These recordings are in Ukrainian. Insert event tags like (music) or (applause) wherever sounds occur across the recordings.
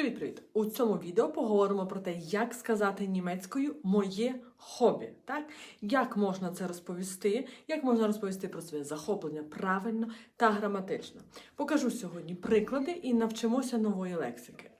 Привіт-привіт! У цьому відео поговоримо про те, як сказати німецькою моє хобі. Так? Як можна це розповісти, як можна розповісти про своє захоплення правильно та граматично. Покажу сьогодні приклади і навчимося нової лексики.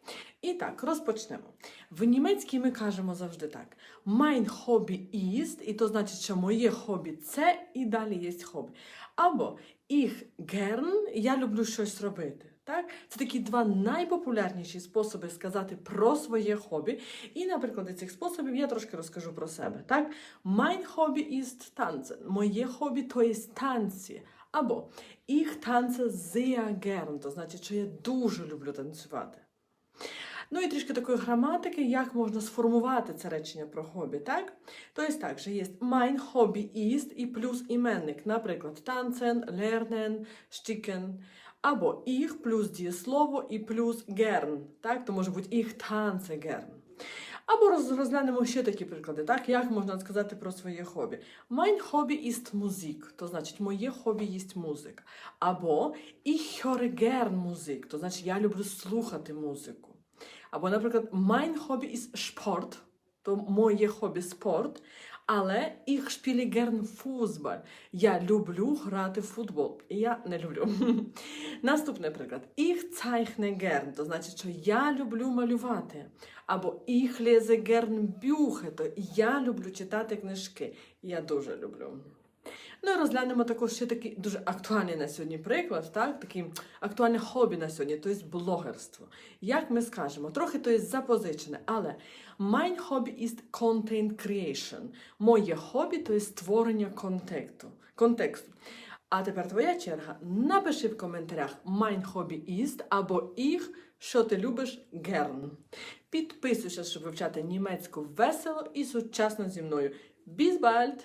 І так, розпочнемо. В німецькій ми кажемо завжди так: Mein Hobby ist, і то значить, що моє хобі це і далі є хобі. Або ich gern, я люблю щось робити. Так? Це такі два найпопулярніші способи сказати про своє хобі. І на прикладі цих способів я трошки розкажу про себе. Так? Mein Hobby ist tanzen. Моє хобі то є танці. Або ich tanze sehr gern, то значить, що я дуже люблю танцювати. Ну і трішки такої граматики, як можна сформувати це речення про хобі, так? Тобто так, що є mein Hobby ist і плюс іменник, наприклад, tanzen, lernen, sticken, або ich плюс дієслово і плюс gern, так? То може бути ich tanze gern. Або розглянемо ще такі приклади, так? Як можна сказати про своє хобі? Mein Hobby ist Musik, то значить моє хобі є музика. Або ich höre gern Musik, то значить я люблю слухати музику. Або, наприклад, mein Hobby ist Sport, то моє хобі спорт, але ich spiele gern. Я люблю грати в футбол. Я не люблю. (laughs) Наступний приклад. Ich zeichne gern, то значить, що я люблю малювати. Або ich lese gern то я люблю читати книжки. Я дуже люблю. Ну і розглянемо також ще такий дуже актуальний на сьогодні приклад, так? Такий актуальне хобі на сьогодні, тобто блогерство. Як ми скажемо, трохи то є запозичене, але mein hobby is content creation. Моє хобі то є створення контексту. контексту. А тепер твоя черга. Напиши в коментарях mein hobby is або ich, що ти любиш gern. Підписуйся, щоб вивчати німецьку весело і сучасно зі мною. Bis bald!